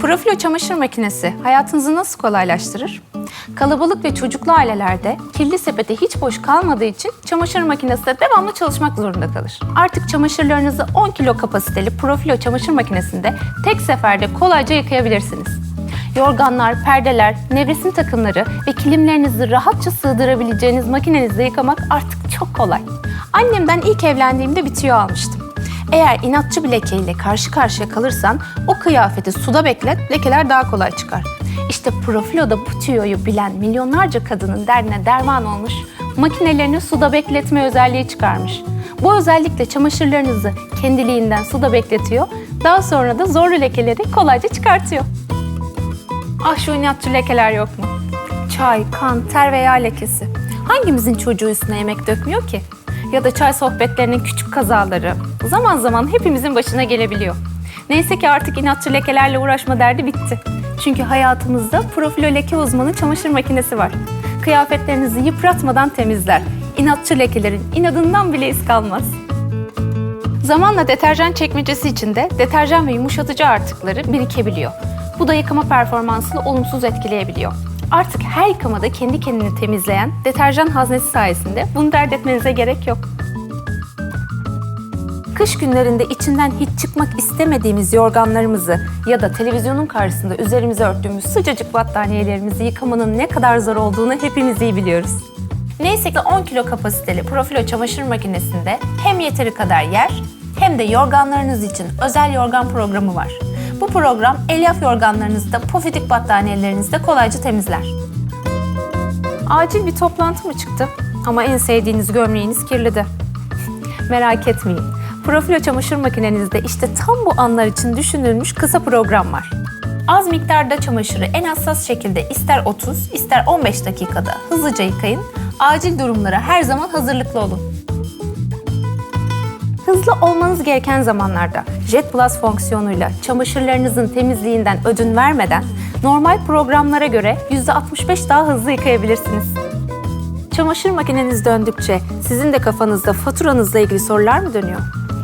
Profilo çamaşır makinesi hayatınızı nasıl kolaylaştırır? Kalabalık ve çocuklu ailelerde kirli sepete hiç boş kalmadığı için çamaşır makinesi de devamlı çalışmak zorunda kalır. Artık çamaşırlarınızı 10 kilo kapasiteli Profilo çamaşır makinesinde tek seferde kolayca yıkayabilirsiniz. Yorganlar, perdeler, nevresim takımları ve kilimlerinizi rahatça sığdırabileceğiniz makinenizde yıkamak artık çok kolay. Annemden ilk evlendiğimde bir tüyo almıştım. Eğer inatçı bir lekeyle karşı karşıya kalırsan o kıyafeti suda beklet, lekeler daha kolay çıkar. İşte Profilo'da bu tüyoyu bilen milyonlarca kadının derdine derman olmuş, makinelerini suda bekletme özelliği çıkarmış. Bu özellikle çamaşırlarınızı kendiliğinden suda bekletiyor, daha sonra da zorlu lekeleri kolayca çıkartıyor. Ah şu inatçı lekeler yok mu? Çay, kan, ter veya lekesi. Hangimizin çocuğu üstüne yemek dökmüyor ki? Ya da çay sohbetlerinin küçük kazaları. Zaman zaman hepimizin başına gelebiliyor. Neyse ki artık inatçı lekelerle uğraşma derdi bitti. Çünkü hayatımızda profilo leke uzmanı çamaşır makinesi var. Kıyafetlerinizi yıpratmadan temizler. İnatçı lekelerin inadından bile iz kalmaz. Zamanla deterjan çekmecesi içinde deterjan ve yumuşatıcı artıkları birikebiliyor. Bu da yıkama performansını olumsuz etkileyebiliyor. Artık her yıkamada kendi kendini temizleyen deterjan haznesi sayesinde bunu dert etmenize gerek yok. Kış günlerinde içinden hiç çıkmak istemediğimiz yorganlarımızı ya da televizyonun karşısında üzerimize örttüğümüz sıcacık battaniyelerimizi yıkamanın ne kadar zor olduğunu hepimiz iyi biliyoruz. Neyse ki 10 kilo kapasiteli Profilo çamaşır makinesinde hem yeteri kadar yer hem de yorganlarınız için özel yorgan programı var. Bu program elyaf yorganlarınızı da pofidik battaniyelerinizi de kolayca temizler. Acil bir toplantı mı çıktı? Ama en sevdiğiniz gömleğiniz kirlidi. Merak etmeyin. Profilo çamaşır makinenizde işte tam bu anlar için düşünülmüş kısa program var. Az miktarda çamaşırı en hassas şekilde ister 30 ister 15 dakikada hızlıca yıkayın. Acil durumlara her zaman hazırlıklı olun. Hızlı olmanız gereken zamanlarda Jet Plus fonksiyonuyla çamaşırlarınızın temizliğinden ödün vermeden normal programlara göre %65 daha hızlı yıkayabilirsiniz. Çamaşır makineniz döndükçe sizin de kafanızda faturanızla ilgili sorular mı dönüyor?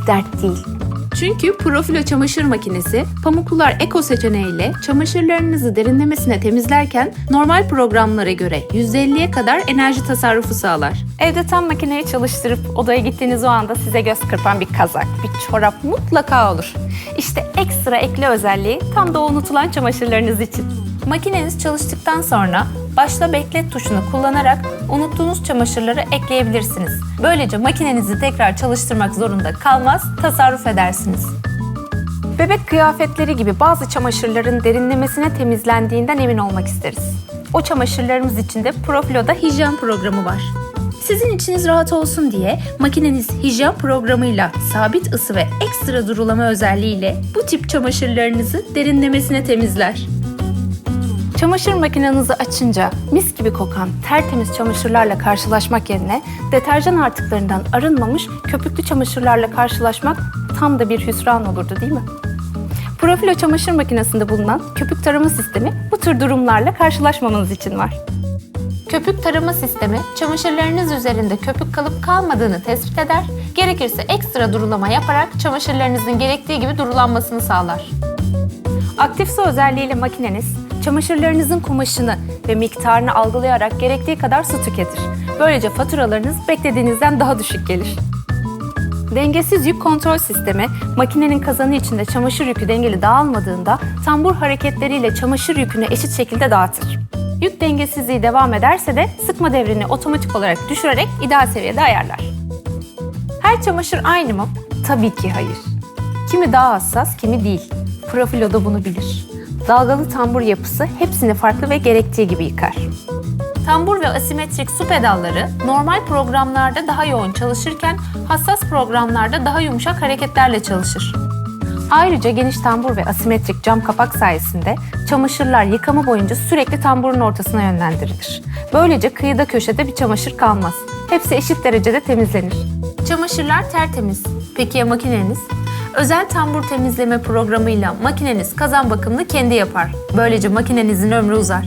Dert değil. Çünkü Profilo çamaşır makinesi pamuklular eko seçeneğiyle çamaşırlarınızı derinlemesine temizlerken normal programlara göre %50'ye kadar enerji tasarrufu sağlar. Evde tam makineyi çalıştırıp odaya gittiğiniz o anda size göz kırpan bir kazak, bir çorap mutlaka olur. İşte ekstra ekle özelliği tam da unutulan çamaşırlarınız için. Makineniz çalıştıktan sonra başla beklet tuşunu kullanarak unuttuğunuz çamaşırları ekleyebilirsiniz. Böylece makinenizi tekrar çalıştırmak zorunda kalmaz, tasarruf edersiniz. Bebek kıyafetleri gibi bazı çamaşırların derinlemesine temizlendiğinden emin olmak isteriz. O çamaşırlarımız için de Profilo'da hijyen programı var. Sizin içiniz rahat olsun diye makineniz hijyen programıyla sabit ısı ve ekstra durulama özelliğiyle bu tip çamaşırlarınızı derinlemesine temizler. Çamaşır makinenizi açınca mis gibi kokan tertemiz çamaşırlarla karşılaşmak yerine deterjan artıklarından arınmamış köpüklü çamaşırlarla karşılaşmak tam da bir hüsran olurdu değil mi? Profilo çamaşır makinesinde bulunan köpük tarama sistemi bu tür durumlarla karşılaşmamanız için var. Köpük tarama sistemi çamaşırlarınız üzerinde köpük kalıp kalmadığını tespit eder, gerekirse ekstra durulama yaparak çamaşırlarınızın gerektiği gibi durulanmasını sağlar. Aktif su özelliğiyle makineniz çamaşırlarınızın kumaşını ve miktarını algılayarak gerektiği kadar su tüketir. Böylece faturalarınız beklediğinizden daha düşük gelir. Dengesiz yük kontrol sistemi, makinenin kazanı içinde çamaşır yükü dengeli dağılmadığında tambur hareketleriyle çamaşır yükünü eşit şekilde dağıtır. Yük dengesizliği devam ederse de sıkma devrini otomatik olarak düşürerek ideal seviyede ayarlar. Her çamaşır aynı mı? Tabii ki hayır. Kimi daha hassas, kimi değil. Profilo da bunu bilir. Dalgalı tambur yapısı hepsini farklı ve gerektiği gibi yıkar. Tambur ve asimetrik su pedalları normal programlarda daha yoğun çalışırken hassas programlarda daha yumuşak hareketlerle çalışır. Ayrıca geniş tambur ve asimetrik cam kapak sayesinde çamaşırlar yıkama boyunca sürekli tamburun ortasına yönlendirilir. Böylece kıyıda köşede bir çamaşır kalmaz. Hepsi eşit derecede temizlenir. Çamaşırlar tertemiz. Peki ya makineniz? Özel tambur temizleme programıyla makineniz kazan bakımını kendi yapar. Böylece makinenizin ömrü uzar.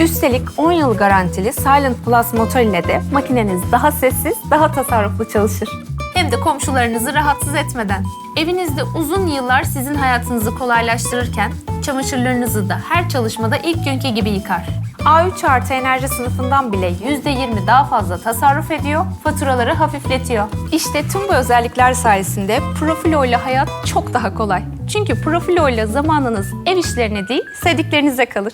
Üstelik 10 yıl garantili Silent Plus motor ile de makineniz daha sessiz, daha tasarruflu çalışır. Hem de komşularınızı rahatsız etmeden. Evinizde uzun yıllar sizin hayatınızı kolaylaştırırken çamaşırlarınızı da her çalışmada ilk günkü gibi yıkar. A3 artı enerji sınıfından bile %20 daha fazla tasarruf ediyor, faturaları hafifletiyor. İşte tüm bu özellikler sayesinde Profilo ile hayat çok daha kolay. Çünkü Profilo ile zamanınız ev işlerine değil, sevdiklerinize kalır.